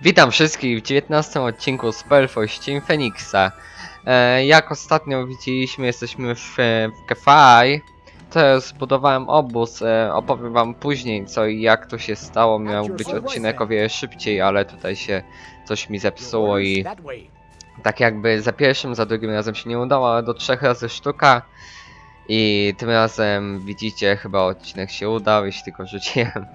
Witam wszystkich w 19 odcinku z Pelfoś Team Phoenixa. E, jak ostatnio widzieliśmy, jesteśmy w, e, w Kefaj. Teraz zbudowałem obóz, e, opowiem wam później co i jak to się stało. Miał być odcinek o wiele szybciej, ale tutaj się coś mi zepsuło i tak jakby za pierwszym, za drugim razem się nie udało, ale do trzech razy sztuka. I tym razem widzicie, chyba odcinek się udał, jeśli tylko rzuciłem.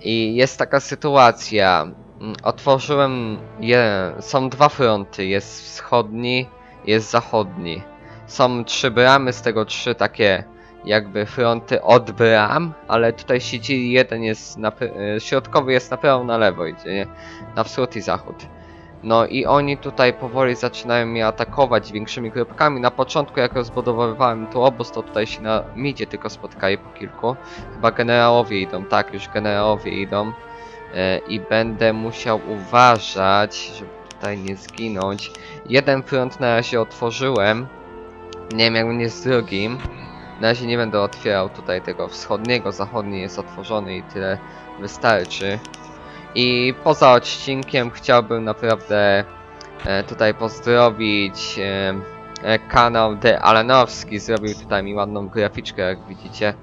I jest taka sytuacja. Mm, Otworzyłem je, są dwa fronty, jest wschodni, jest zachodni. Są trzy bramy, z tego trzy takie jakby fronty od bram, ale tutaj się jeden jest na, e, środkowy jest na prawo, na lewo idzie, nie? Na wschód i zachód. No i oni tutaj powoli zaczynają mnie atakować większymi grupkami. Na początku jak rozbudowywałem tu obóz, to tutaj się na midzie tylko spotkali po kilku. Chyba generałowie idą, tak, już generałowie idą. E, I będę musiał uważać, żeby tutaj nie zginąć. Jeden front na razie otworzyłem. Nie wiem jak będzie z drugim. Na razie nie będę otwierał tutaj tego wschodniego, zachodni jest otworzony i tyle wystarczy. I poza odcinkiem chciałbym naprawdę e, tutaj pozdrowić e, kanał The Alanowski. Zrobił tutaj mi ładną graficzkę, jak widzicie,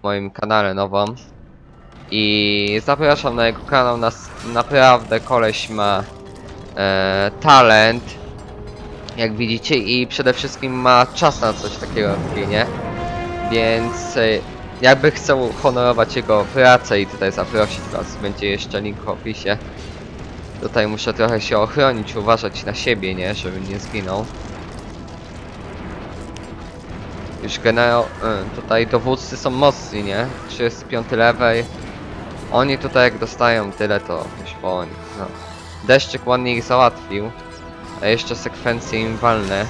w moim kanale nową. I zapraszam na jego kanał. Nas, naprawdę koleś ma e, talent, jak widzicie, i przede wszystkim ma czas na coś takiego nie? Więc e, jakby chcę uhonorować jego pracę i tutaj zaprosić was, będzie jeszcze link w opisie. Tutaj muszę trochę się ochronić, uważać na siebie, nie? Żeby nie zginął. Już generał, y, tutaj dowódcy są mocni, nie? 35 level. Oni tutaj jak dostają tyle, to już po nich, no. Deszczyk ładnie ich załatwił. A jeszcze sekwencje im walne.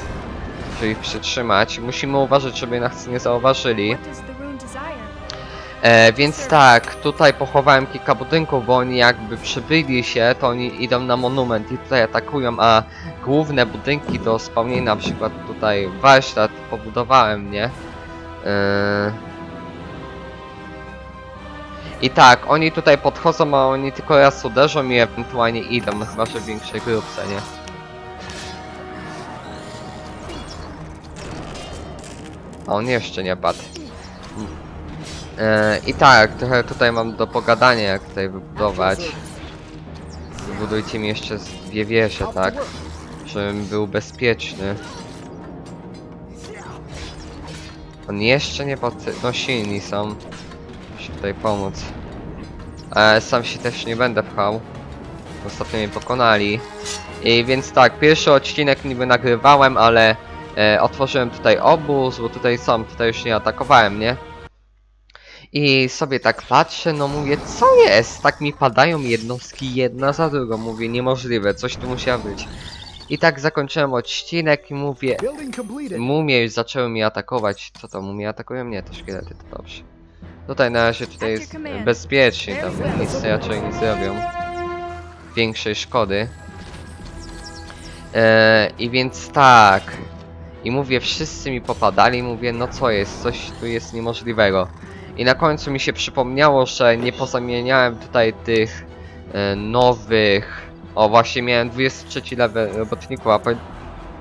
Żeby ich przytrzymać. Musimy uważać, żeby nas nie zauważyli. E, więc tak, tutaj pochowałem kilka budynków, bo oni jakby przybyli się, to oni idą na monument i tutaj atakują, a główne budynki do spełnienia, na przykład tutaj warsztat pobudowałem, nie? E, I tak, oni tutaj podchodzą, a oni tylko raz uderzą i ewentualnie idą, chyba że w większej grupce, nie? On jeszcze nie padł. E, I tak, trochę tutaj mam do pogadania, jak tutaj wybudować. Wybudujcie mi jeszcze dwie wieże, tak? Żebym był bezpieczny. On jeszcze nie pod... No silni są. Tutaj pomóc. E, sam się też nie będę pchał. Ostatnio mnie pokonali. I więc tak, pierwszy odcinek niby nagrywałem, ale e, otworzyłem tutaj obóz, bo tutaj są, tutaj już nie atakowałem, nie? I sobie tak patrzę, no mówię, co jest? Tak mi padają jednostki jedna za drugą. Mówię, niemożliwe, coś tu musiało być. I tak zakończyłem odcinek i mówię, mumie już zaczęły mnie atakować. Co to, mumie atakują? Nie, to szkielety, to dobrze. Tutaj na razie tutaj jest bezpiecznie, tam nic raczej nie zrobią. Większej szkody. Eee, I więc tak. I mówię, wszyscy mi popadali, mówię, no co jest, coś tu jest niemożliwego. I na końcu mi się przypomniało, że nie pozamieniałem tutaj tych e, nowych... O, właśnie miałem 23 level robotników, a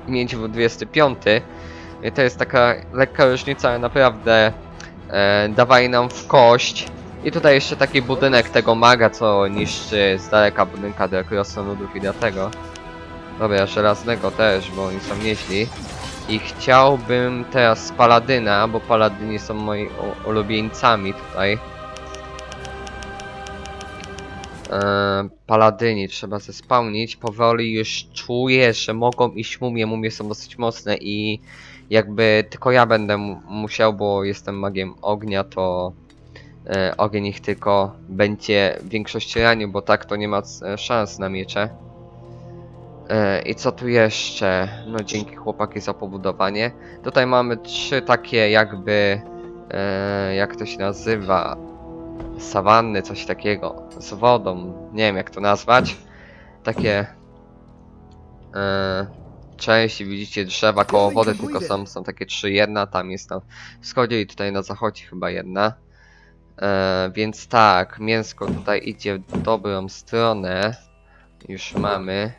mieć w 25. I to jest taka lekka różnica, ale naprawdę e, dawali nam w kość. I tutaj jeszcze taki budynek tego maga, co niszczy z daleka budynka do krasnoludów i dlatego. Dobra, żelaznego też, bo oni są nieźli. I chciałbym teraz paladyna, bo paladyni są moi u- ulubieńcami tutaj. Eee, paladyni trzeba zespałnić. Powoli już czuję, że mogą iść mumie. Mumie są dosyć mocne i jakby tylko ja będę mu- musiał, bo jestem magiem ognia, to e, ogień ich tylko będzie w większości ranił, bo tak to nie ma e, szans na miecze. E, I co tu jeszcze? No dzięki chłopaki za pobudowanie. Tutaj mamy trzy takie jakby, e, jak to się nazywa, sawanny, coś takiego, z wodą, nie wiem jak to nazwać. Takie e, części, widzicie drzewa koło wody, tylko są, są takie trzy, jedna tam jest na wschodzie i tutaj na zachodzie chyba jedna. E, więc tak, mięsko tutaj idzie w dobrą stronę. już mamy.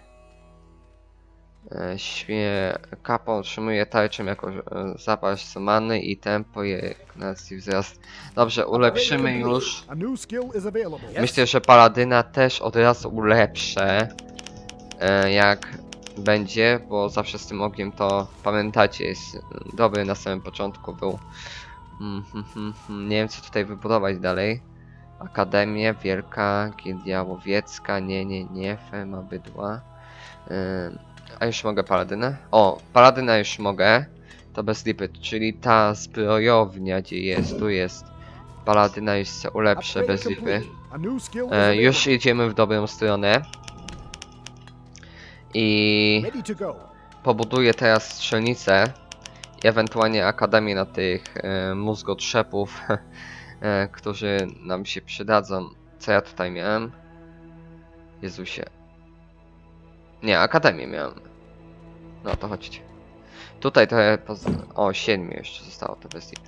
E, Śmie... Kapą otrzymuje tarczę jako e, zapaść many i tempo jej nacji wzrast. Dobrze, ulepszymy już. Myślę, że paladyna też od razu ulepszę. E, jak będzie, bo zawsze z tym ogniem to pamiętacie, jest dobry na samym początku był. Mm, hmm, hmm, hmm. Nie wiem co tutaj wybudować dalej. Akademia, Wielka, Gildia Łowiecka, nie, nie, nie, Fema Bydła. A już mogę paladynę? O, paladynę już mogę. To bez lipy, czyli ta zbrojownia gdzie jest, tu jest. Paladyna już się ulepszę bez lipy. E, już idziemy w dobrą stronę. I pobuduję teraz strzelnicę i ewentualnie akademię na tych e, mózgotrzepów, e, którzy nam się przydadzą. Co ja tutaj miałem? Jezusie. Nie, akademię miałem. No to chodźcie. Tutaj trochę poz... O, siedmiu jeszcze zostało, to bez nic.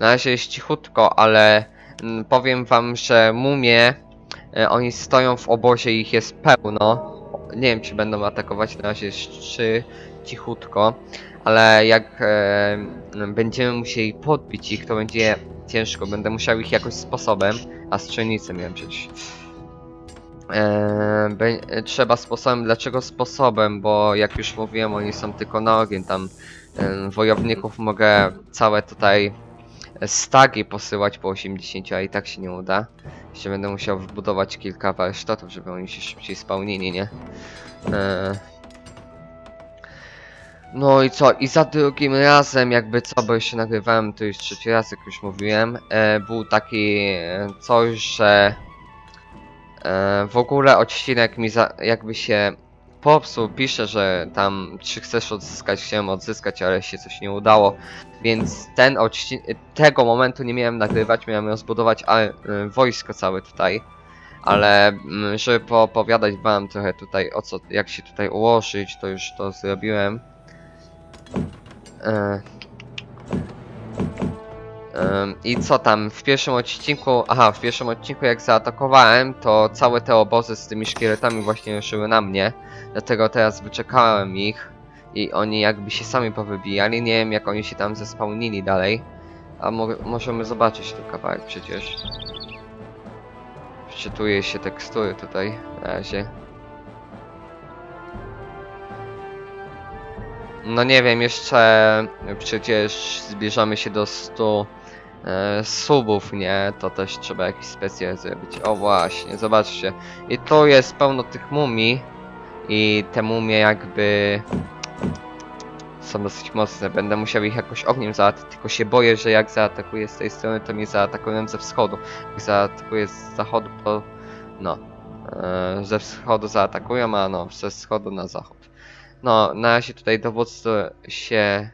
Na razie jest cichutko, ale mm, powiem wam, że mumie, e, oni stoją w obozie ich jest pełno. Nie wiem, czy będą atakować, na razie jest trzy, cichutko. Ale jak e, będziemy musieli podbić ich, to będzie ciężko. Będę musiał ich jakoś sposobem, a strzelnicę miałem przecież. E, be, trzeba sposobem, dlaczego sposobem? Bo jak już mówiłem, oni są tylko na ogień, tam e, wojowników mogę całe tutaj stagi posyłać po 80, a i tak się nie uda. Jeszcze będę musiał wbudować kilka warsztatów, żeby oni się szybciej spełnili, nie? E... No i co? I za drugim razem, jakby co, bo jeszcze nagrywałem to już trzeci raz, jak już mówiłem, e, był taki e, coś, że e, w ogóle odcinek mi za, jakby się popsuł, pisze, że tam czy chcesz odzyskać, chciałem odzyskać, ale się coś nie udało. Więc ten odcinek, tego momentu nie miałem nagrywać, miałem rozbudować a, y, wojsko całe tutaj. Ale mm, żeby poopowiadać wam trochę tutaj o co, jak się tutaj ułożyć, to już to zrobiłem. E, I co tam, w pierwszym odcinku, aha, w pierwszym odcinku jak zaatakowałem, to całe te obozy z tymi szkieletami właśnie ruszyły na mnie. Dlatego teraz wyczekałem ich i oni jakby się sami powybijali. Nie wiem jak oni się tam zespełnili dalej. A mo możemy zobaczyć ten kawałek przecież. Wczytuje się tekstury tutaj na razie. No nie wiem, jeszcze przecież zbliżamy się do 100 e, subów, nie? To też trzeba jakiś specjal zrobić. O właśnie, zobaczcie. I tu jest pełno tych mumii. I te mumie jakby są dosyć mocne. Będę musiał ich jakoś ogniem zaatakować, tylko się boję, że jak zaatakuję z tej strony, to mnie zaatakują ze wschodu. Jak zaatakuję z zachodu, to no. E, ze wschodu zaatakują, a no, ze wschodu na zachód. No, na razie tutaj dowódcy się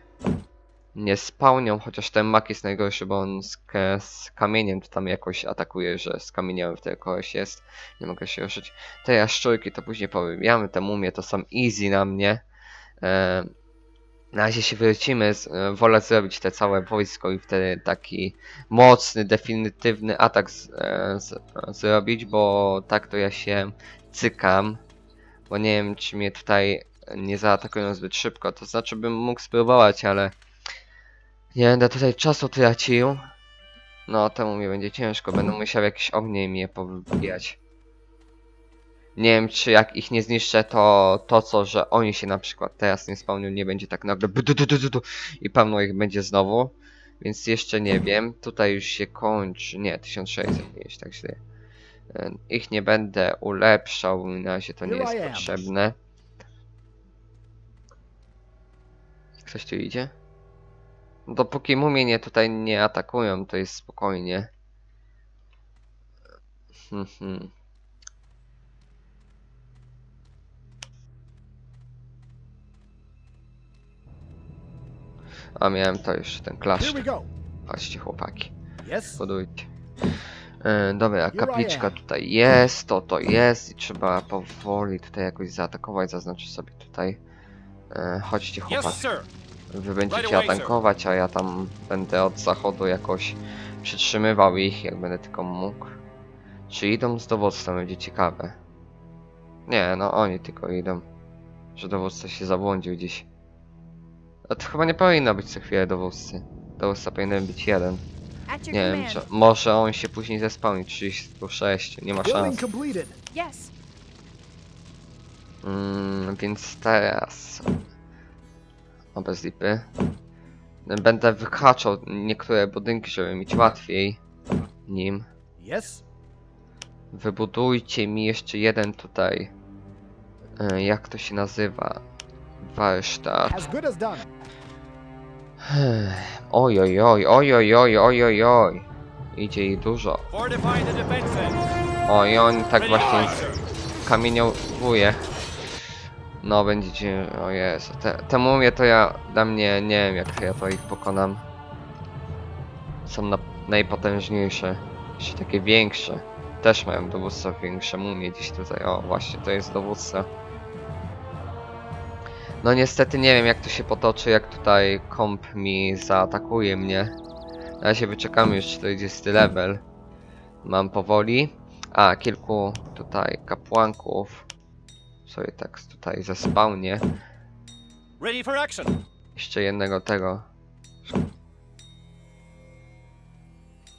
nie spełnią, chociaż ten mak jest najgorszy, bo on z, z kamieniem to tam jakoś atakuje, że z kamieniem wtedy kogoś jest. Nie mogę się ruszyć. Te jaszczurki to później powybijamy, te mumie to są easy na mnie. E, na razie się wrócimy, z, e, wolę zrobić te całe wojsko i wtedy taki mocny, definitywny atak z, e, z, zrobić, bo tak to ja się cykam. Bo nie wiem, czy mnie tutaj nie zaatakują zbyt szybko. To znaczy bym mógł spróbować, ale nie będę tutaj czasu tracił. No, temu mi będzie ciężko. Będę musiał jakieś ogniem je powybijać. Nie wiem, czy jak ich nie zniszczę, to to co, że oni się na przykład teraz nie spełnią, nie będzie tak nagle i pełno ich będzie znowu. Więc jeszcze nie wiem. Tutaj już się kończy. Nie, 1600 nie jest tak źle. E, Ich nie będę ulepszał, na razie to nie jest potrzebne. Ktoś tu idzie? Dopóki mumie nie tutaj nie atakują, to jest spokojnie. Hmm, hmm. A miałem to już, ten go. Chodźcie chłopaki, Yes. budujcie. E, dobra, kapliczka tutaj jest, to to jest i trzeba powoli tutaj jakoś zaatakować, zaznaczę sobie tutaj. E, chodźcie chłopaki. Wy będziecie atankować, a ja tam będę od zachodu jakoś przytrzymywał ich, jak będę tylko mógł. Czy idą z dowództwem, będzie ciekawe. Nie, no oni tylko idą. Że dowódca się zabłądził gdzieś. A to chyba nie powinno być co chwilę dowódcy. Dowódca powinien być jeden. Nie wiem, czy, może on się później zespałni 36, nie ma szans. Mm, więc teraz... O, bez lipy. Będę wyhaczał niektóre budynki, żeby mieć łatwiej nim. Yes. Wybudujcie mi jeszcze jeden tutaj. e, Jak to się nazywa? Warsztat. Oj, oj, oj, oj, oj, oj, oj, oj, oj. Idzie ich dużo. Oj, on tak właśnie kamieniowuje. No, będziecie... O Jezu, te, te mumie to ja... Dla mnie, nie wiem jak ja to ich pokonam. Są na, najpotężniejsze. Jeszcze takie większe. Też mają dowódca większe mumie gdzieś tutaj. O, właśnie, to jest dowódca. No niestety nie wiem jak to się potoczy, jak tutaj komp mi zaatakuje mnie. Na razie wyczekamy już 40 level. Mam powoli. A, kilku tutaj kapłanków. Sobie tak tutaj zespałnie. Ready for action. Jeszcze jednego tego.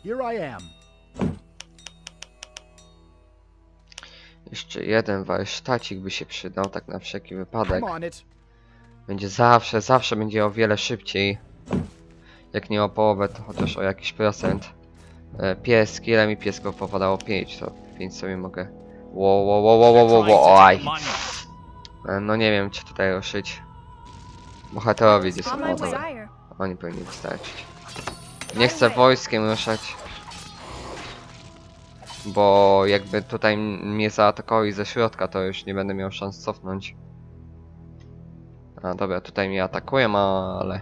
Here I am. Jeszcze jeden warsztacik by się przydał, tak na wszelki wypadek. Będzie zawsze, zawsze będzie o wiele szybciej. Jak nie o połowę, to chociaż o jakiś procent. E, Pieski, ile mi piesków popadało? 5, to 5 sobie mogę. Wo, wo, wo, wo, wo, wo, wo, oj. E, No nie wiem, czy tutaj ruszyć. Bohaterowie gdzie są? O, dobra. Oni powinni wystarczyć. Nie chcę wojskiem ruszać. Bo jakby tutaj mnie zaatakowali ze środka, to już nie będę miał szans cofnąć. A dobra, tutaj mnie atakują, ale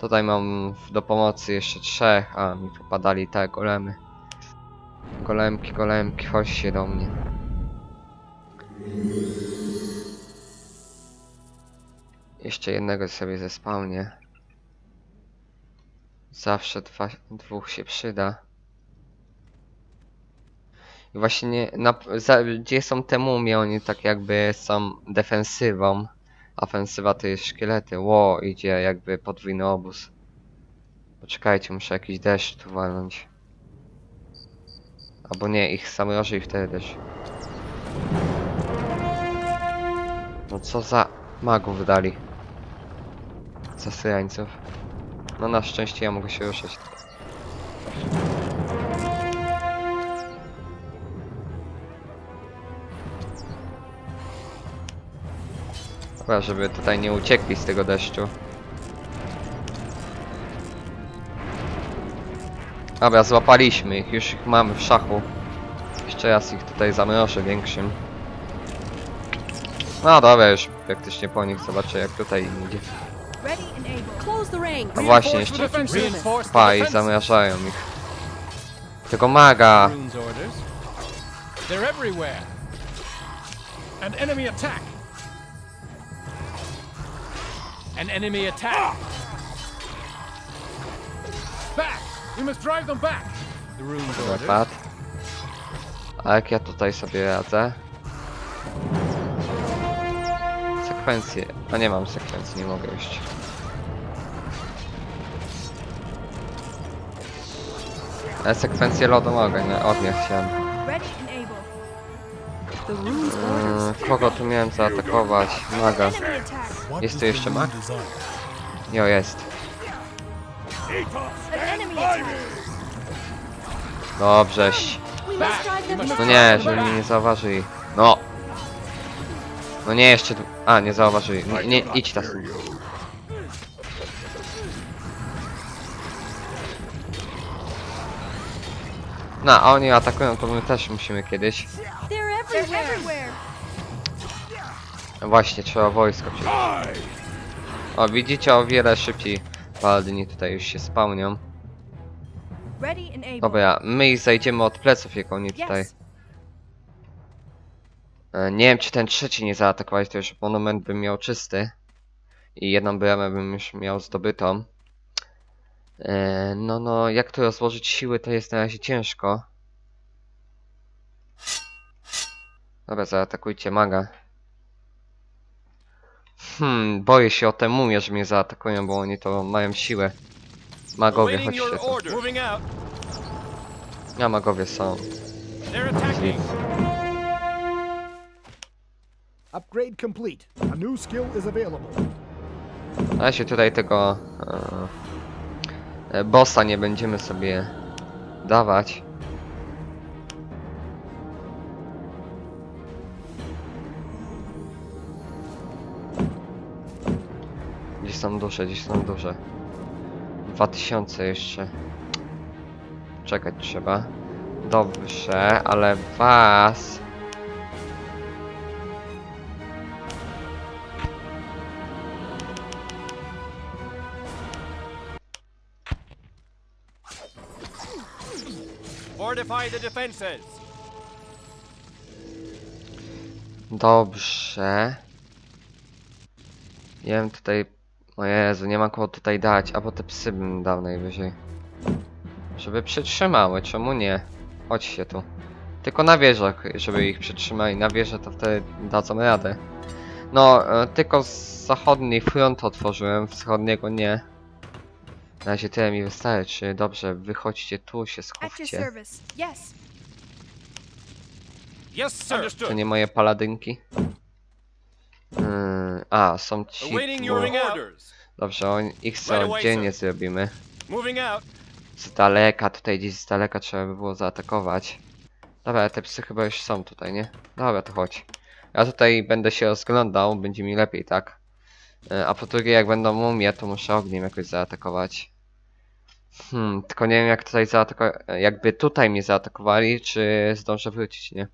tutaj mam do pomocy jeszcze trzech, a mi popadali te golemy. Golemki, golemki, chodźcie do mnie. Jeszcze jednego sobie zespałnię. Zawsze dwa, dwóch się przyda. I właśnie nie, na, za, gdzie są te mumie, oni tak jakby są defensywą. Ofensywa to jest szkielety. Ło, idzie jakby podwójny obóz. Poczekajcie, muszę jakiś deszcz tu walnąć. Albo nie, ich zamroży i wtedy deszcz. No co za magów dali. Zasrańców. No na szczęście ja mogę się ruszać. Dobra, żeby tutaj nie uciekli z tego deszczu. Dobra, złapaliśmy ich, już ich mamy w szachu. Jeszcze raz ich tutaj zamrożę większym. No dobra, już praktycznie po nich zobaczę jak tutaj idzie. A właśnie, Reinforce the jeszcze pa i zamrażają ich. Tego maga! An enemy attack. An enemy attack. Back. We must drive them back. The rune's orders. A jak ja tutaj sobie radzę? Sekwencje. A nie mam sekwencji, nie mogę już. Ale sekwencję lodu mogę, nie? Ognia chciałem. Mm, kogo tu miałem zaatakować? Maga. Jest tu jeszcze mag? Jo, jest. An enemy attack. Dobrze. We must drive them must back. No nie, żeby mnie nie zauważyli. No. No nie, jeszcze. A, nie zauważyli. Nie, nie idź tam. No, a oni atakują, to my też musimy kiedyś. They're They're everywhere. everywhere. Właśnie, trzeba wojsko przyjść. O, widzicie, o wiele szybciej Paladini tutaj już się spełnią. Ready and able. Dobra, my ich zajdziemy od pleców, jak oni tutaj... Yes. E, Nie wiem, czy ten trzeci nie zaatakować, to już monument bym miał czysty. I jedną bramę bym już miał zdobytą. E, No, no, jak tu rozłożyć siły, to jest na razie ciężko. Dobra, zaatakujcie maga. Hmm, boję się o te mumie, że mnie zaatakują, bo oni to mają siłę. Magowie, chodźcie tu. A magowie są. Upgrade complete. A new skill is available. Na się tutaj tego e, e, bossa nie będziemy sobie dawać. Gdzieś są duże, gdzieś są duże. 2000 jeszcze. Czekać trzeba. Dobrze, ale was... Fortify the defenses. Dobrze. Nie wiem tutaj... O Jezu, nie ma kogo tutaj dać, albo te psy bym dał najwyżej. Żeby przytrzymały, czemu nie? Chodźcie tu. Tylko na wieżach, żeby ich przytrzymali. Na wieżę to wtedy dadzą radę. No, e, tylko z zachodniej front otworzyłem, wschodniego nie. Na razie tyle mi wystarczy. Dobrze, wychodźcie tu, się schowcie. Yes. Sir. To nie moje paladynki. Hmm, a, są ci orders. Dobrze, on, ich sir. zrobimy. Z daleka, tutaj gdzieś z daleka trzeba by było zaatakować. Dobra, te psy chyba już są tutaj, nie? Dobra, to chodź. Ja tutaj będę się rozglądał, będzie mi lepiej, tak? E, A po drugie, jak będą mumie, to muszę ogniem jakoś zaatakować. Hmm, tylko nie wiem jak tutaj zaatakować, jakby tutaj mnie zaatakowali, czy zdążę wrócić, nie?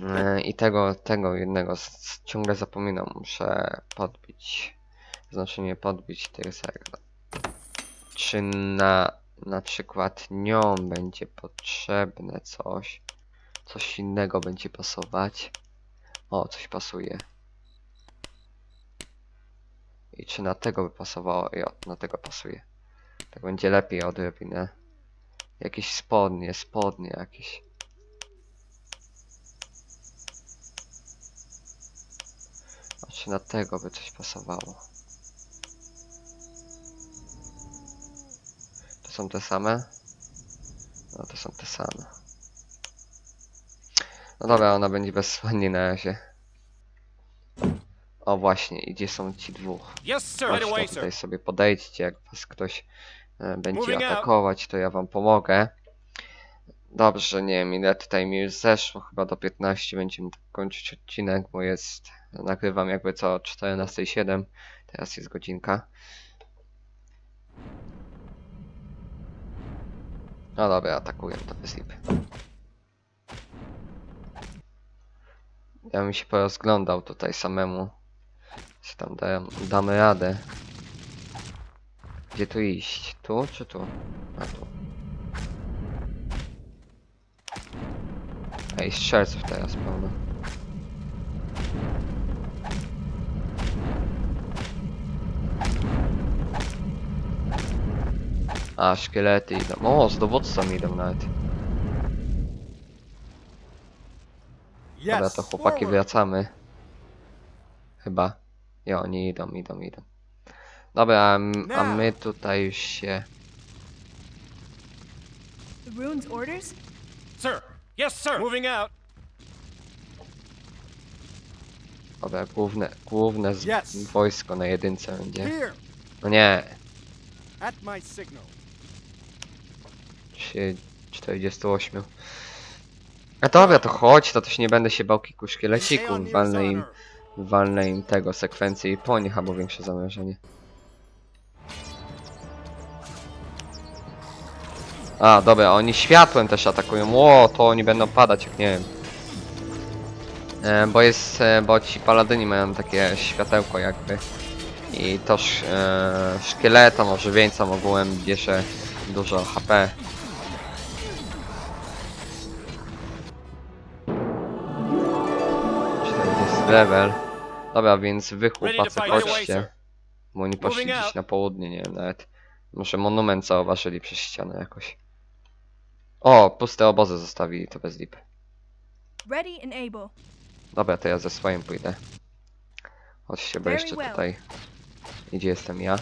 E, I tego, tego jednego ciągle zapominam, muszę podbić. Znaczenie podbić Tyrsera. Czy na, na przykład nią będzie potrzebne coś? Coś innego będzie pasować? O, coś pasuje. I czy na tego by pasowało? Jo, na tego pasuje. Tak będzie lepiej odrobinę. Jakieś spodnie, spodnie jakieś. A czy na tego by coś pasowało? To są te same? No to są te same. No dobra, ona będzie bez spodni na razie. O właśnie, i gdzie są ci dwóch? Sir. tutaj sobie podejdźcie, jak was ktoś e, będzie atakować, to ja wam pomogę. Dobrze, nie wiem ile tutaj mi już zeszło, chyba do 15 będziemy kończyć odcinek, bo jest, nagrywam jakby co o 14.07, teraz jest godzinka. No dobra, atakuję to bez lipy. Ja bym się porozglądał tutaj samemu. Czy tam dam, damy radę. Gdzie tu iść? Tu czy tu? A tu. Ej, strzelców teraz pełno. A, szkielety idą. O, z dowódcą idą nawet. Dobra, to chłopaki wracamy. Chyba. Jo, oni idą, idą, idą. Dobra, a, my tutaj już się... The rune's orders? Sir. Yes, sir. Moving out. Dobra, główne, główne Yes. wojsko na jedynce będzie. No nie, at my signal. się 48. A dobra, to chodź, to też nie będę się bał kilku szkielecików, walnę im, walnę im tego sekwencji i po nich, albo większe zamierzenie. A, dobra, oni światłem też atakują. O, to oni będą padać, jak nie wiem. E, bo jest, e, bo ci paladyni mają takie światełko jakby. I to sz, e, szkieletom, ożywieńcom ogółem bierze dużo HP. Level. Dobra, wy wy chłopacy chodźcie. Bo oni poszli gdzieś na południe, nie wiem nawet. Może monument zauważyli przez ścianę jakoś. O, puste obozy zostawili, to bez lipy. Ready and able. Dobra, to ja ze swoim pójdę. Chodźcie, bo jeszcze tutaj... Gdzie jestem ja?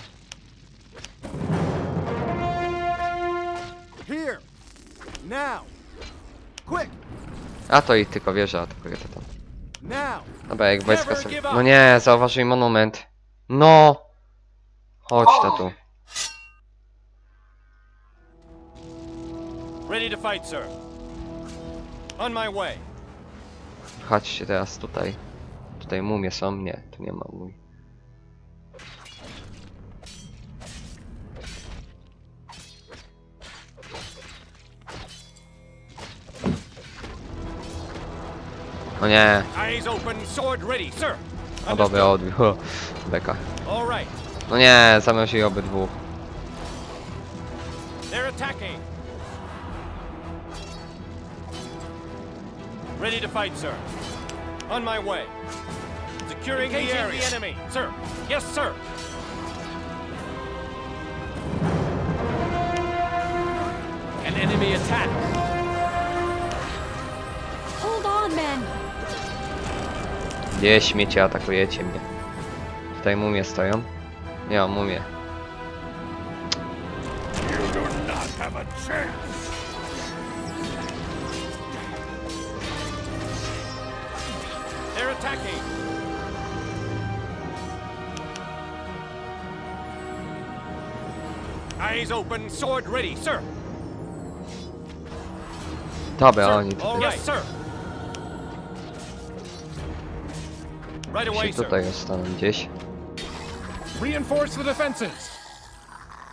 A to i tylko wieża atakuje to tam. Now. Dobra, jak wojska Never sobie... give up. No nie, zauważyj monument. No! Chodź to tu. Ready to fight, sir. On my way. Chodźcie teraz tutaj. Tutaj mumie są? Nie, tu nie ma mumii. O nie, Eyes open, sword ready, sir. no dobra, odbił. Beka. All right. No nie, zamroził obydwu. They're attacking. Ready to fight, sir. On my way. Securing the area. the enemy, sir. Yes, sir. An enemy attack. Gdzie śmiecie atakujecie mnie? Tutaj mumie stoją? Nie mam mumie. Eyes open, sword ready, sir. Dobra, oni right, sir. Right away, się tutaj zostaną gdzieś. Reinforce the defenses.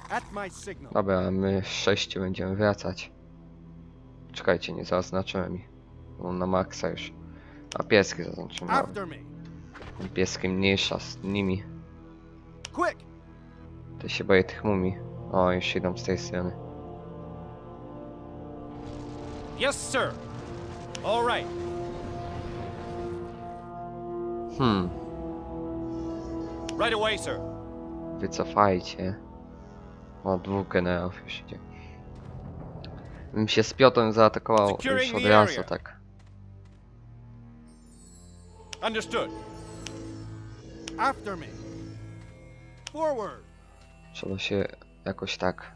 At my signal. Dobra, my sześciu będziemy wracać. Czekajcie, nie zaznaczyłem ich. Bo na maksa już. A pieski zaznaczyłem. After me. Pieski mniejsza z nimi. Quick. To się boję tych mumii. O, już idą z tej strony. Yes, sir. All right. Hmm, Right away, sir. wycofajcie. O, dwóch generałów już idzie. Bym się z Piotrem zaatakował już od the razu, area. tak. Understood. After me. Forward. Trzeba się jakoś tak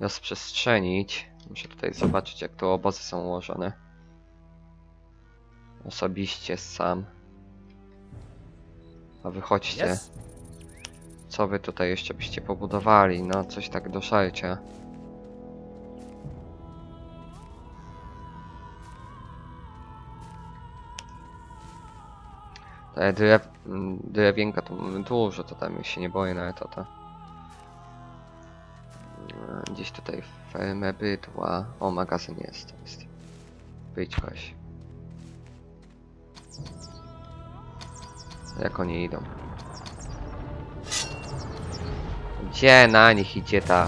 rozprzestrzenić. Muszę tutaj zobaczyć jak tu obozy są ułożone. Osobiście sam. A wychodźcie. Yes. Co wy tutaj jeszcze byście pobudowali? No coś tak do szalcia. Te drew, m, drewienka to mamy dużo, to tam się nie boję nawet o to. E, Gdzieś tutaj fermę bydła. O, magazyn jest. jest. Wyjdź chodź. Jak oni idą? Gdzie na nich idzie ta?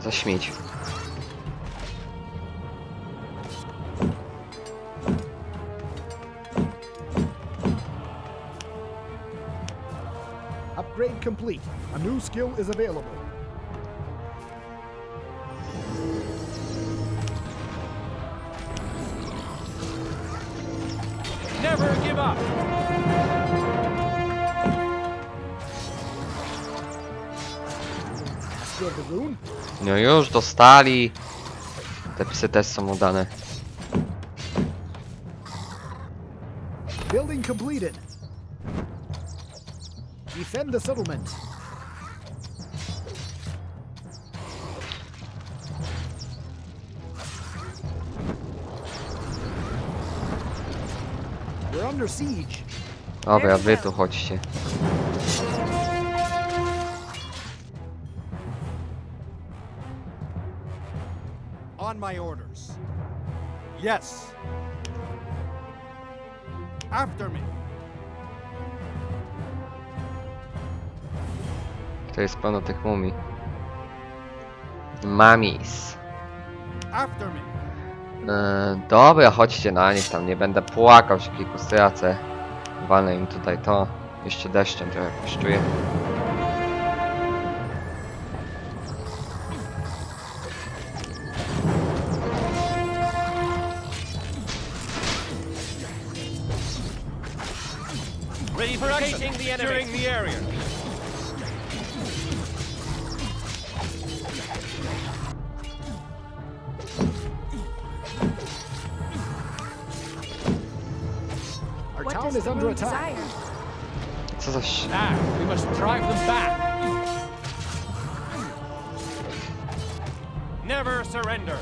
Za śmieć. Upgrade complete. A new skill is available. Never give up. No już dostali. Te psy też są udane. Building completed. Defend the settlement. Dobra, wy tu chodźcie. On my orders. Yes. After me. To jest pełno tych mumii. Mamis. After me. E, dobra, chodźcie na nich tam, nie będę płakał, że kilku stracę. Walę im tutaj to. Jeszcze deszczem trochę kosztuje. Never surrender.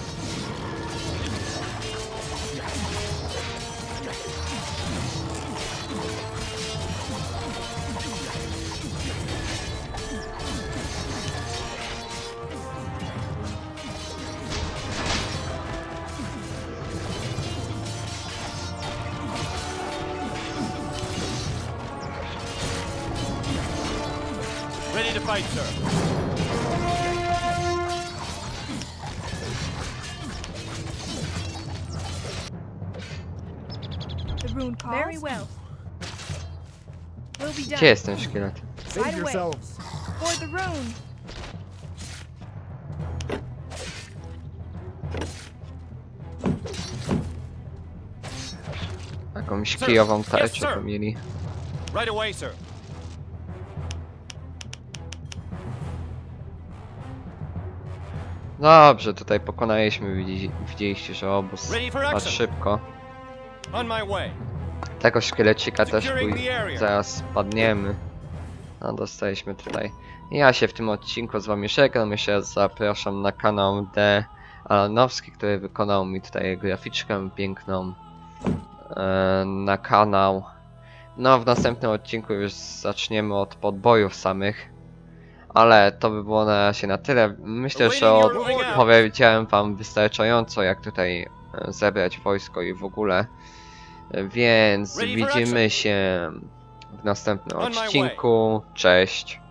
Very well. Will be done. Gdzie jest ten szkielet? Save Right away. yourselves. For the rune. Jakąś Sir, kijową yes, tarczę sir. to mieli. Right away, sir. Dobrze, tutaj pokonaliśmy, widzi, widzieliście, że obóz action. szybko. On my way. Tego szkielecika też pój- zaraz padniemy. No, dostaliśmy tutaj. Ja się w tym odcinku z wami żegnam, jeszcze raz zapraszam na kanał D. Alanowski, który wykonał mi tutaj graficzkę piękną e, na kanał. No, w następnym odcinku już zaczniemy od podbojów samych. Ale to by było na razie na tyle. Myślę, że Awaiting od, your orders. powiedziałem wam wystarczająco, jak tutaj e, zebrać wojsko i w ogóle. Więc widzimy się w następnym odcinku. Cześć.